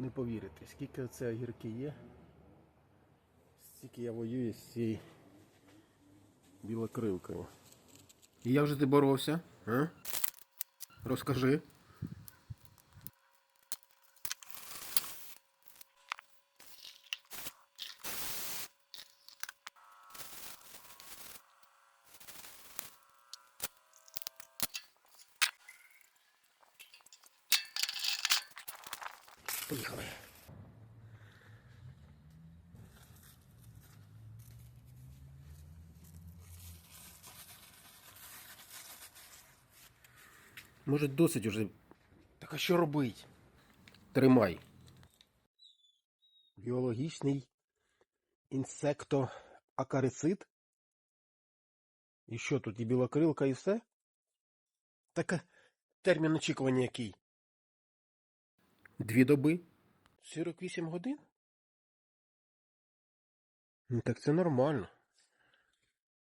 не повірите, скільки це огірки є. Стільки я воюю з цією білокрилкою. І як же ти боровся? А? Розкажи. Поїхали. Може досить уже. Так а що робить? Тримай. Біологічний інсектоакарицид? І що тут, і білокрилка, і все? Так термін очікування який? Дві доби? 48 годин? Ну так це нормально.